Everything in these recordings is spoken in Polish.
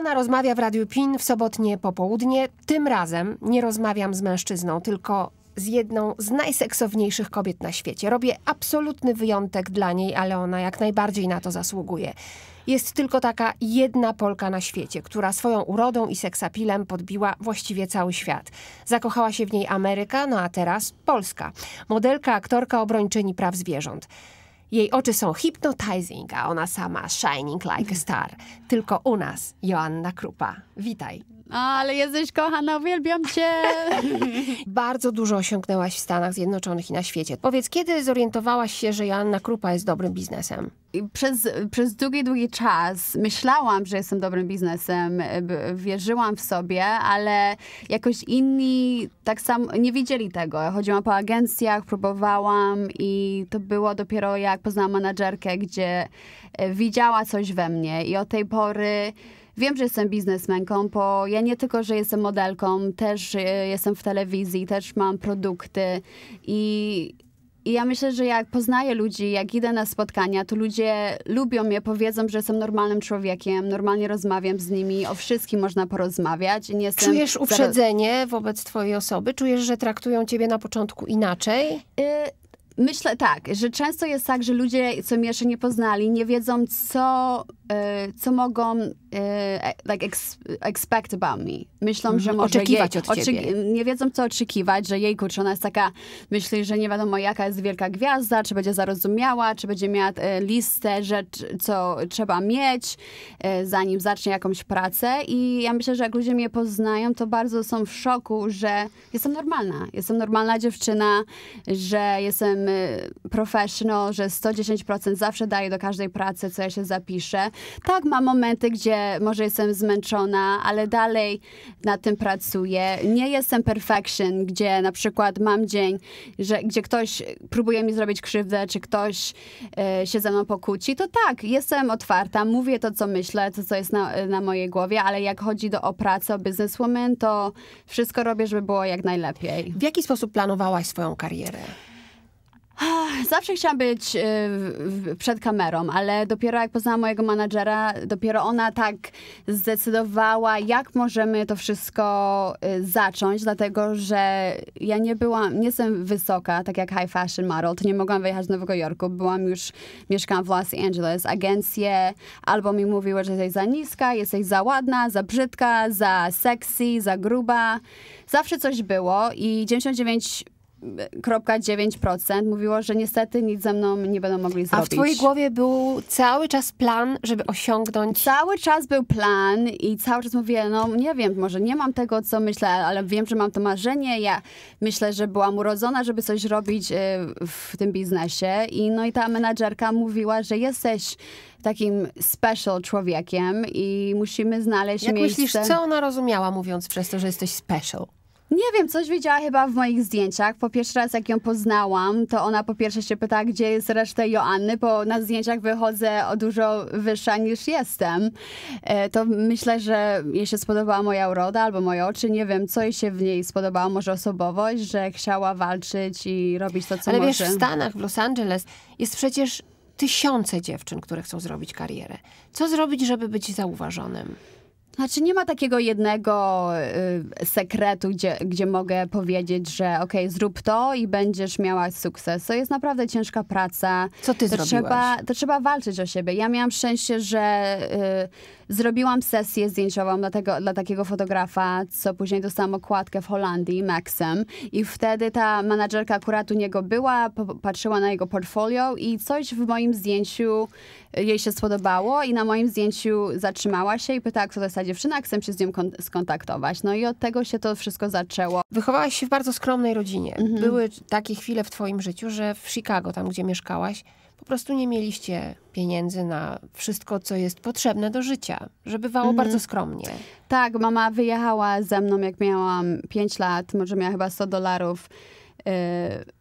Ona rozmawia w Radiu PIN w sobotnie popołudnie. Tym razem nie rozmawiam z mężczyzną, tylko z jedną z najseksowniejszych kobiet na świecie. Robię absolutny wyjątek dla niej, ale ona jak najbardziej na to zasługuje. Jest tylko taka jedna Polka na świecie, która swoją urodą i seksapilem podbiła właściwie cały świat. Zakochała się w niej Ameryka, no a teraz Polska. Modelka, aktorka, obrończyni praw zwierząt. Jej oczy są hypnotizing, a ona sama shining like a star. Tylko u nas Joanna Krupa. Witaj. Ale jesteś kochana, uwielbiam cię. Bardzo dużo osiągnęłaś w Stanach Zjednoczonych i na świecie. Powiedz, kiedy zorientowałaś się, że Joanna Krupa jest dobrym biznesem? Przez, przez długi, długi czas myślałam, że jestem dobrym biznesem, wierzyłam w sobie, ale jakoś inni tak samo nie widzieli tego. Chodziłam po agencjach, próbowałam i to było dopiero jak poznałam menadżerkę, gdzie e, widziała coś we mnie i od tej pory Wiem, że jestem biznesmenką, bo ja nie tylko, że jestem modelką, też e, jestem w telewizji, też mam produkty i i ja myślę, że jak poznaję ludzi, jak idę na spotkania, to ludzie lubią mnie, powiedzą, że jestem normalnym człowiekiem, normalnie rozmawiam z nimi, o wszystkim można porozmawiać. Nie jestem Czujesz uprzedzenie wobec twojej osoby? Czujesz, że traktują ciebie na początku inaczej? Y Myślę tak, że często jest tak, że ludzie, co mnie jeszcze nie poznali, nie wiedzą, co, co mogą y, like ex, expect about me. Myślą, że może oczekiwać jej, od ciebie. nie wiedzą, co oczekiwać, że jej kurczę, ona jest taka, myśli, że nie wiadomo, jaka jest wielka gwiazda, czy będzie zarozumiała, czy będzie miała y, listę rzeczy, co trzeba mieć, zanim zacznie jakąś pracę. I ja myślę, że jak ludzie mnie poznają, to bardzo są w szoku, że jestem normalna. Jestem normalna dziewczyna, że jestem professional, że 110% zawsze daję do każdej pracy, co ja się zapiszę. Tak, mam momenty, gdzie może jestem zmęczona, ale dalej nad tym pracuję. Nie jestem perfection, gdzie na przykład mam dzień, że, gdzie ktoś próbuje mi zrobić krzywdę, czy ktoś e, się ze mną pokłóci, to tak, jestem otwarta, mówię to, co myślę, to, co jest na, na mojej głowie, ale jak chodzi do, o pracę, o businesswoman, to wszystko robię, żeby było jak najlepiej. W jaki sposób planowałaś swoją karierę? Zawsze chciałam być y, przed kamerą, ale dopiero jak poznałam mojego menadżera, dopiero ona tak zdecydowała, jak możemy to wszystko y, zacząć, dlatego że ja nie byłam, nie jestem wysoka, tak jak high fashion model, to nie mogłam wyjechać do Nowego Jorku. Byłam już, mieszkałam w Los Angeles. Agencje albo mi mówiły, że jesteś za niska, jesteś za ładna, za brzydka, za sexy, za gruba. Zawsze coś było i 99 0,9% mówiło, że niestety nic ze mną nie będą mogli zrobić. A w twojej głowie był cały czas plan, żeby osiągnąć... Cały czas był plan i cały czas mówię, no nie wiem, może nie mam tego, co myślę, ale wiem, że mam to marzenie. Ja myślę, że byłam urodzona, żeby coś robić y, w tym biznesie i no i ta menadżerka mówiła, że jesteś takim special człowiekiem i musimy znaleźć Jak miejsce... myślisz, co ona rozumiała mówiąc przez to, że jesteś special? Nie wiem, coś widziała chyba w moich zdjęciach. Po pierwszy raz, jak ją poznałam, to ona po pierwsze się pyta, gdzie jest reszta Joanny, bo na zdjęciach wychodzę o dużo wyższa niż jestem. E, to myślę, że jej się spodobała moja uroda albo moje oczy. Nie wiem, co jej się w niej spodobało, może osobowość, że chciała walczyć i robić to, co Ale może. Ale wiesz, w Stanach, w Los Angeles jest przecież tysiące dziewczyn, które chcą zrobić karierę. Co zrobić, żeby być zauważonym? Znaczy nie ma takiego jednego y, sekretu, gdzie, gdzie mogę powiedzieć, że ok, zrób to i będziesz miała sukces. To jest naprawdę ciężka praca. Co ty to trzeba, to trzeba walczyć o siebie. Ja miałam szczęście, że y, zrobiłam sesję zdjęciową dla, tego, dla takiego fotografa, co później dostałam okładkę w Holandii, Maxem. I wtedy ta menadżerka akurat u niego była, patrzyła na jego portfolio i coś w moim zdjęciu jej się spodobało i na moim zdjęciu zatrzymała się i pytała, kto to jest ta dziewczyna, chcę się z nią skontaktować. No i od tego się to wszystko zaczęło. Wychowałaś się w bardzo skromnej rodzinie. Mhm. Były takie chwile w twoim życiu, że w Chicago, tam gdzie mieszkałaś, po prostu nie mieliście pieniędzy na wszystko, co jest potrzebne do życia, że bywało mhm. bardzo skromnie. Tak, mama wyjechała ze mną, jak miałam 5 lat, może miała chyba 100 dolarów yy,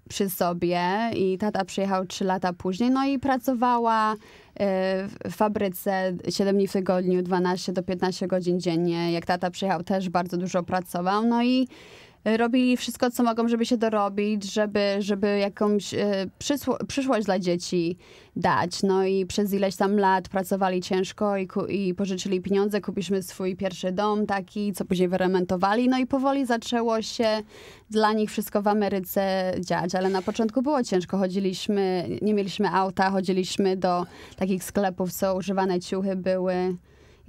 przy sobie i tata przyjechał 3 lata później, no i pracowała w fabryce 7 dni w tygodniu, 12 do 15 godzin dziennie. Jak tata przyjechał, też bardzo dużo pracował. No i robili wszystko, co mogą, żeby się dorobić, żeby, żeby jakąś przysło- przyszłość dla dzieci dać. No i przez ileś tam lat pracowali ciężko i, i pożyczyli pieniądze, kupiliśmy swój pierwszy dom taki, co później wyremontowali. No i powoli zaczęło się dla nich wszystko w Ameryce dziać, ale na początku było ciężko. Chodziliśmy, nie mieliśmy auta, chodziliśmy do takich sklepów, co używane ciuchy były.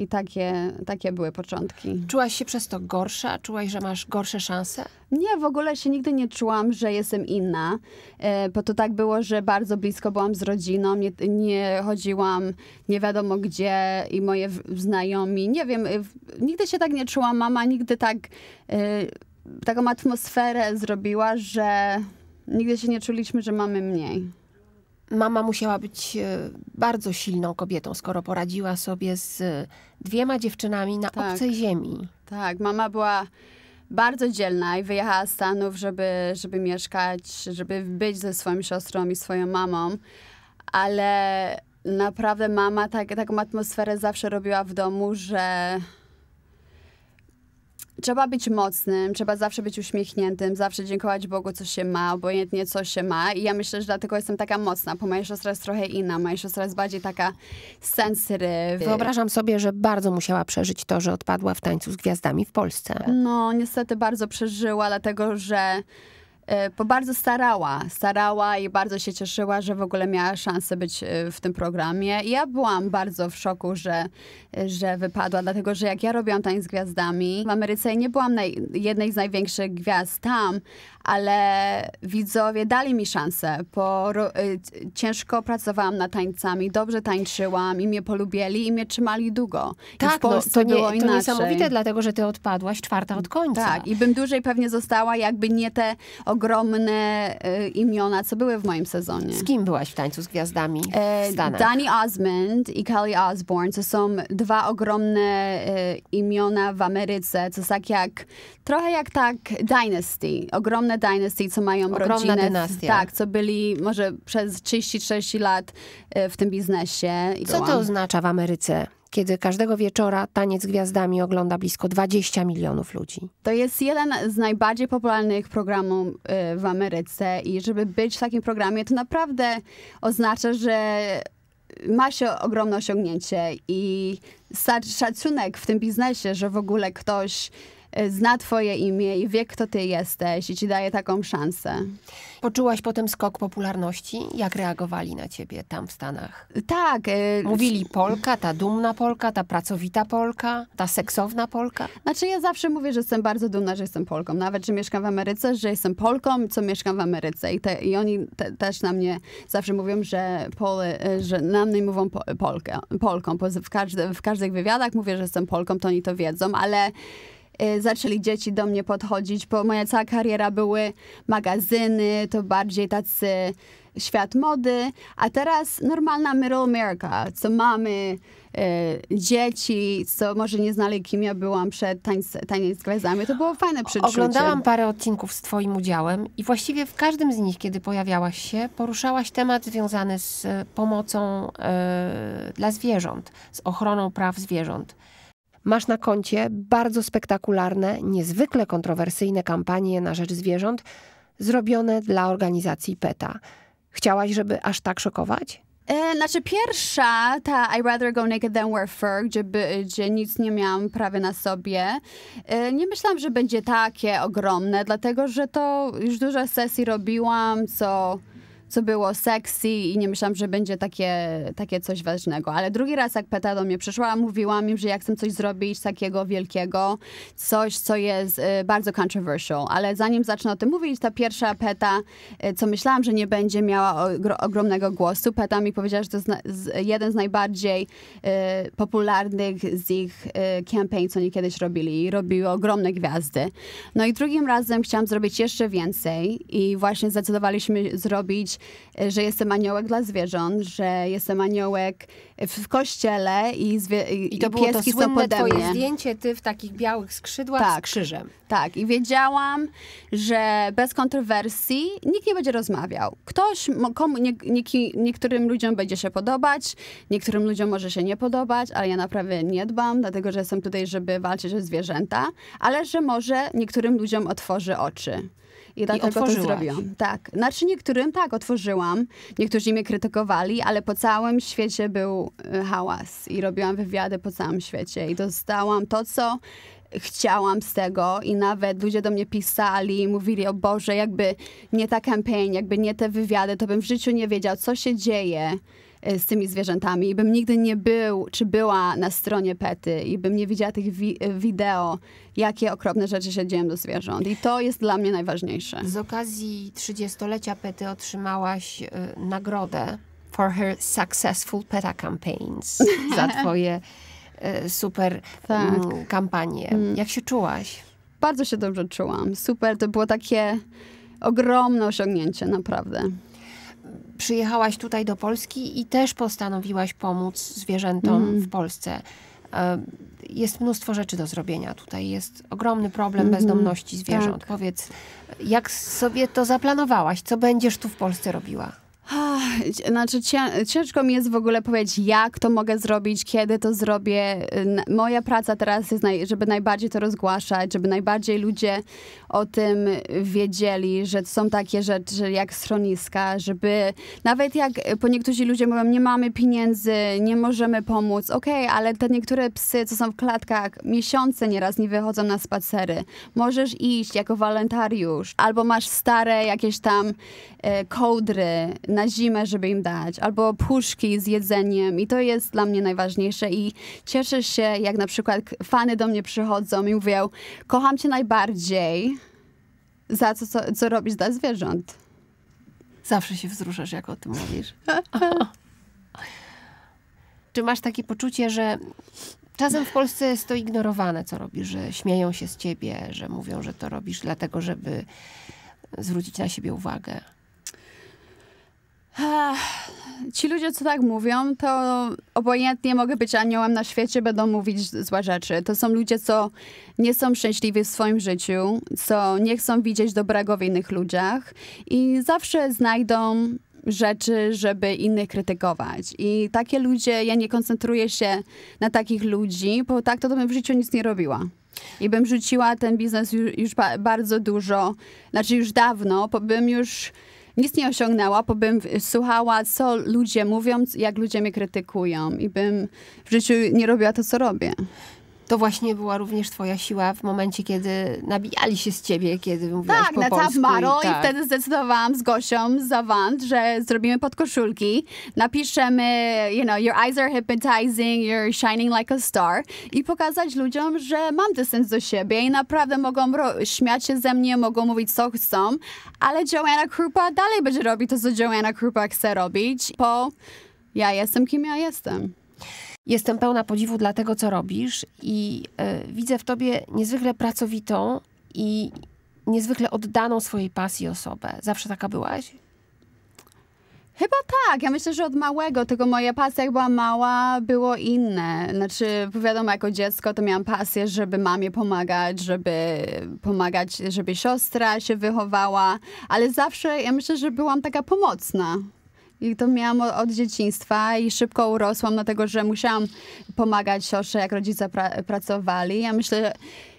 I takie, takie były początki. Czułaś się przez to gorsza? Czułaś, że masz gorsze szanse? Nie, w ogóle się nigdy nie czułam, że jestem inna, e, bo to tak było, że bardzo blisko byłam z rodziną, nie, nie chodziłam nie wiadomo gdzie i moje znajomi, nie wiem, nigdy się tak nie czułam, mama nigdy tak, e, taką atmosferę zrobiła, że nigdy się nie czuliśmy, że mamy mniej. Mama musiała być e, bardzo silną kobietą, skoro poradziła sobie z e, dwiema dziewczynami na Tak. obcej ziemi. Tak, mama była bardzo dzielna i wyjechała z Stanów, żeby, żeby mieszkać, żeby być ze swoją siostrą i swoją mamą, ale naprawdę mama tak, taką atmosferę zawsze robiła w domu, że trzeba być mocnym, trzeba zawsze być uśmiechniętym, zawsze dziękować Bogu, co się ma, obojętnie co się ma. I ja myślę, że dlatego jestem taka mocna, bo moja siostra jest trochę inna. Moja siostra jest bardziej taka sensitive. Wyobrażam sobie, że bardzo musiała przeżyć to, że odpadła w tańcu z gwiazdami w Polsce. No, niestety bardzo przeżyła, dlatego że bo bardzo starała, starała i bardzo się cieszyła, że w ogóle miała szansę być e, w tym programie. I ja byłam bardzo w szoku, że, że wypadła, dlatego że jak ja robiłam tańc z gwiazdami w Ameryce nie byłam jednej z największych gwiazd tam, ale widzowie dali mi szansę, bo e, ciężko pracowałam nad tańcami, dobrze tańczyłam i mnie polubili i mnie trzymali długo. I w no, Polsce to, nie, było to inaczej. niesamowite, dlatego że ty odpadłaś czwarta od końca. Tak, i bym dłużej pewnie została, jakby nie te ogromne y, imiona, co były w moim sezonie. Z kim byłaś w tańcu z gwiazdami w E, Stanach? Danny Osmond i Kelly Osbourne to są dwa ogromne e, imiona w Ameryce, jest tak jak, trochę jak tak Dynasty, ogromne Dynasty, co mają Ogromna rodzinę. dynastia. Tak, co byli może przez 30-30 lat e, w tym biznesie. I Co to oznacza w Ameryce, kiedy każdego wieczora taniec gwiazdami ogląda blisko 20 milionów ludzi? To jest jeden z najbardziej popularnych programów y, w Ameryce i żeby być w takim programie, to naprawdę oznacza, że ma się ogromne osiągnięcie i szacunek w tym biznesie, że w ogóle ktoś zna twoje imię i wie, kto ty jesteś i ci daje taką szansę. Poczułaś potem skok popularności? Jak reagowali na ciebie tam w Stanach? Tak. y, Mówili Polka, ta dumna Polka, ta pracowita Polka, ta seksowna Polka? Znaczy ja zawsze mówię, że jestem bardzo dumna, że jestem Polką. Nawet, że mieszkam w Ameryce, że jestem Polką, co mieszkam w Ameryce. I, te, i oni te, też na mnie zawsze mówią, że, Pole, że na mnie mówią po, Polkę, Polką. Bo W, każdy, w każdych wywiadach mówię, że jestem Polką, to oni to wiedzą, ale zaczęli dzieci do mnie podchodzić, bo moja cała kariera były magazyny, to bardziej tacy świat mody, a teraz normalna middle America, co mamy y, dzieci, co może nie znali, kim ja byłam przed tańc, taniec z gwiazdami. To było fajne przeczucie. Oglądałam parę odcinków z twoim udziałem i właściwie w każdym z nich, kiedy pojawiałaś się, poruszałaś temat związany z e, pomocą e, dla zwierząt, z ochroną praw zwierząt. Masz na koncie bardzo spektakularne, niezwykle kontrowersyjne kampanie na rzecz zwierząt, zrobione dla organizacji PETA. Chciałaś, żeby aż tak szokować? E, znaczy pierwsza, ta I rather go naked than wear fur, gdzie, by, gdzie nic nie miałam prawie na sobie, e, nie myślałam, że będzie takie ogromne, dlatego że to już dużo sesji robiłam, co, co było sexy i nie myślałam, że będzie takie, takie coś ważnego. Ale drugi raz, jak Peta do mnie przyszła, mówiłam im, że ja chcę coś zrobić takiego wielkiego, coś, co jest e, bardzo controversial. Ale zanim zacznę o tym mówić, ta pierwsza Peta, e, co myślałam, że nie będzie miała ogro, ogromnego głosu, Peta mi powiedziała, że to jest na, z, jeden z najbardziej e, popularnych z ich e, campaign, co oni kiedyś robili. I robiły ogromne gwiazdy. No i drugim razem chciałam zrobić jeszcze więcej i właśnie zdecydowaliśmy zrobić że jestem aniołek dla zwierząt, że jestem aniołek w kościele i, zwie, I i to było to pieski są słynne pode twoje mnie. zdjęcie, ty w takich białych skrzydłach z Tak. krzyżem. Tak, i wiedziałam, że bez kontrowersji nikt nie będzie rozmawiał. Ktoś, komu, nie, nieki- niektórym ludziom będzie się podobać, niektórym ludziom może się nie podobać, ale ja naprawdę nie dbam, dlatego że jestem tutaj, żeby walczyć o zwierzęta, ale że może niektórym ludziom otworzy oczy. I dlatego to otworzyłaś. zrobiłam. Tak. Znaczy niektórym tak, otworzyłam. Niektórzy mnie krytykowali, ale po całym świecie był y, hałas. I robiłam wywiady po całym świecie. I dostałam to, co chciałam z tego i nawet ludzie do mnie pisali, mówili, o Boże, jakby nie ta campaign, jakby nie te wywiady, to bym w życiu nie wiedział, co się dzieje z tymi zwierzętami i bym nigdy nie był, czy była na stronie Pety i bym nie widziała tych wi- e, wideo, jakie okropne rzeczy się dzieją do zwierząt. I to jest dla mnie najważniejsze. Z okazji 30-lecia Pety otrzymałaś y, nagrodę for her successful PETA campaigns za twoje y, super Tak. mm, kampanie. Jak się czułaś? Bardzo się dobrze czułam. Super, to było takie ogromne osiągnięcie, naprawdę. Przyjechałaś tutaj do Polski i też postanowiłaś pomóc zwierzętom Mhm. w Polsce. E, Jest mnóstwo rzeczy do zrobienia tutaj. Jest ogromny problem Mhm. bezdomności zwierząt. Tak. Powiedz, jak sobie to zaplanowałaś? Co będziesz tu w Polsce robiła? Znaczy, cię- ciężko mi jest w ogóle powiedzieć, jak to mogę zrobić, kiedy to zrobię. Moja praca teraz jest, naj, żeby najbardziej to rozgłaszać, żeby najbardziej ludzie o tym wiedzieli, że są takie rzeczy jak schroniska, żeby nawet jak po niektórzy ludzie mówią, nie mamy pieniędzy, nie możemy pomóc, okej, ale te niektóre psy, co są w klatkach, miesiące nieraz nie wychodzą na spacery. Możesz iść jako wolontariusz, albo masz stare jakieś tam e, kołdry na zimę, żeby im dać, albo puszki z jedzeniem i to jest dla mnie najważniejsze i cieszę się, jak na przykład fany do mnie przychodzą i mówią, kocham cię najbardziej za to, co, co robisz dla zwierząt. Zawsze się wzruszasz, jak o tym mówisz. Czy masz takie poczucie, że czasem w Polsce jest to ignorowane, co robisz, że śmieją się z ciebie, że mówią, że to robisz dlatego, żeby zwrócić na siebie uwagę? Ci ludzie, co tak mówią, to obojętnie mogę być aniołem na świecie, będą mówić złe rzeczy. To są ludzie, co nie są szczęśliwi w swoim życiu, co nie chcą widzieć dobrego w innych ludziach i zawsze znajdą rzeczy, żeby innych krytykować. I takie ludzie, ja nie koncentruję się na takich ludzi, bo tak to, to bym w życiu nic nie robiła. I bym rzuciła ten biznes już, już ba- bardzo dużo, znaczy już dawno, bo bym już nic nie osiągnęła, bo bym słuchała, co ludzie mówią, jak ludzie mnie krytykują i bym w życiu nie robiła to, co robię. To właśnie była również twoja siła w momencie, kiedy nabijali się z ciebie, kiedy mówiłaś Tak, po na polsku. Maro i, tak. wtedy zdecydowałam z Gosią z Avant, że zrobimy podkoszulki, napiszemy, you know, your eyes are hypnotizing, you're shining like a star i pokazać ludziom, że mam dystans do siebie i naprawdę mogą śmiać się ze mnie, mogą mówić co chcą, ale Joanna Krupa dalej będzie robić to, co Joanna Krupa chce robić, bo ja jestem kim ja jestem. Jestem pełna podziwu dla tego, co robisz i e, widzę w tobie niezwykle pracowitą i niezwykle oddaną swojej pasji osobę. Zawsze taka byłaś? Chyba tak. Ja myślę, że od małego, tylko moja pasja jak była mała, było inne. Znaczy, wiadomo, jako dziecko to miałam pasję, żeby mamie pomagać, żeby pomagać, żeby siostra się wychowała, ale zawsze ja myślę, że byłam taka pomocna. I to miałam od, dzieciństwa i szybko urosłam, dlatego że musiałam pomagać siostrze, jak rodzice pra- pracowali. Ja myślę,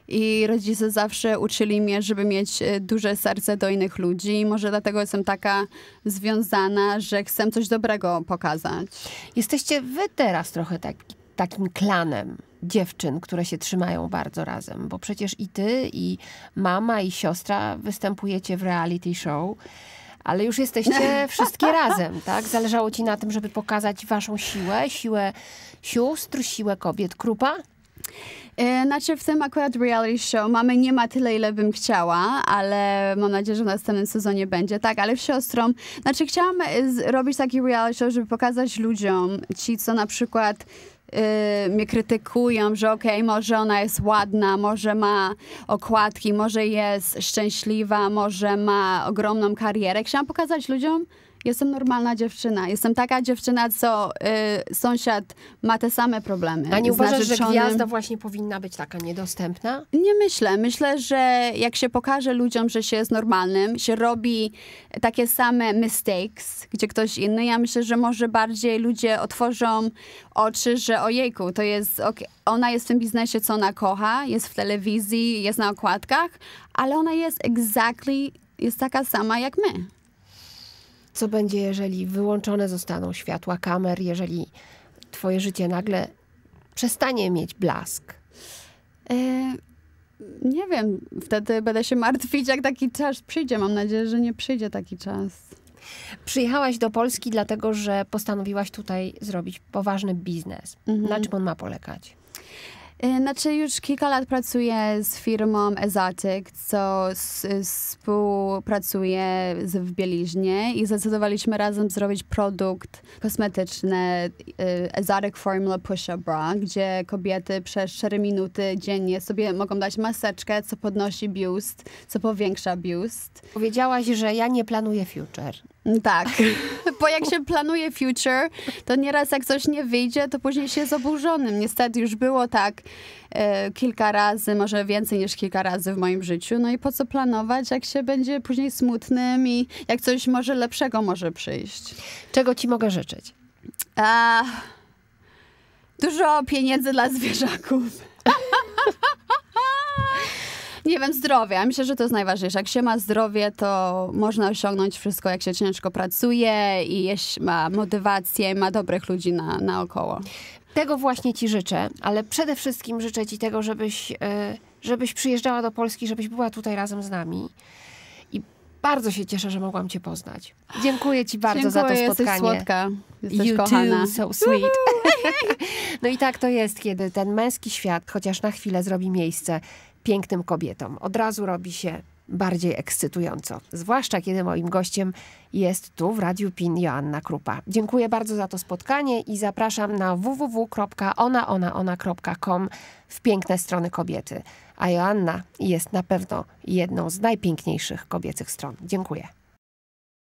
i rodzice zawsze uczyli mnie, żeby mieć e, duże serce do innych ludzi. I Może dlatego jestem taka związana, że chcę coś dobrego pokazać. Jesteście wy teraz trochę tak, takim klanem dziewczyn, które się trzymają bardzo razem, bo przecież i ty, i mama, i siostra występujecie w reality show, ale już jesteście wszystkie razem, tak? Zależało ci na tym, żeby pokazać waszą siłę, siłę sióstr, siłę kobiet. Krupa? E, Znaczy w tym akurat reality show mamy nie ma tyle, ile bym chciała, ale mam nadzieję, że w następnym sezonie będzie. Tak, ale w siostrą, znaczy chciałam e, z- robić taki reality show, żeby pokazać ludziom, ci co na przykład e, mnie krytykują, że okej, może ona jest ładna, może ma okładki, może jest szczęśliwa, może ma ogromną karierę. Chciałam pokazać ludziom, Jestem normalna dziewczyna. Jestem taka dziewczyna, co y, sąsiad ma te same problemy. A nie uważasz, że gwiazda właśnie powinna być taka niedostępna? Nie myślę. Myślę, że jak się pokaże ludziom, że się jest normalnym, się robi takie same mistakes, gdzie ktoś inny, ja myślę, że może bardziej ludzie otworzą oczy, że ojejku, to jest, ok- ona jest w tym biznesie, co ona kocha, jest w telewizji, jest na okładkach, ale ona jest exactly, jest taka sama jak my. Co będzie, jeżeli wyłączone zostaną światła kamer, jeżeli twoje życie nagle przestanie mieć blask? E, nie wiem, wtedy będę się martwić, jak taki czas przyjdzie. Mam nadzieję, że nie przyjdzie taki czas. Przyjechałaś do Polski dlatego, że postanowiłaś tutaj zrobić poważny biznes. Na czym on ma polegać? E, Znaczy już kilka lat pracuję z firmą Exotic, co współpracuje w bieliźnie i zdecydowaliśmy razem zrobić produkt kosmetyczny e, Exotic Formula Push-Up Bra, gdzie kobiety przez 4 minuty dziennie sobie mogą dać maseczkę, co podnosi biust, co powiększa biust. Powiedziałaś, że ja nie planuję future. Tak, bo jak się planuje future, to nieraz jak coś nie wyjdzie, to później się jest oburzonym. Niestety już było tak e, kilka razy, może więcej niż kilka razy w moim życiu. No i po co planować, jak się będzie później smutnym i jak coś może lepszego może przyjść. Czego ci mogę życzyć? A, dużo pieniędzy dla zwierzaków. Nie wiem, zdrowie. Ja myślę, że to jest najważniejsze. Jak się ma zdrowie, to można osiągnąć wszystko, jak się ciężko pracuje i jeśli ma motywację, ma dobrych ludzi na, naokoło. Tego właśnie ci życzę, ale przede wszystkim życzę ci tego, żebyś, e, żebyś przyjeżdżała do Polski, żebyś była tutaj razem z nami. I bardzo się cieszę, że mogłam cię poznać. Dziękuję ci bardzo Dziękuję, za to jesteś spotkanie. słodka. Jesteś you kochana. so sweet. no i tak to jest, kiedy ten męski świat chociaż na chwilę zrobi miejsce pięknym kobietom. Od razu robi się bardziej ekscytująco. Zwłaszcza kiedy moim gościem jest tu w Radiu PIN Joanna Krupa. Dziękuję bardzo za to spotkanie i zapraszam na www.onaonaona.com w piękne strony kobiety. A Joanna jest na pewno jedną z najpiękniejszych kobiecych stron. Dziękuję.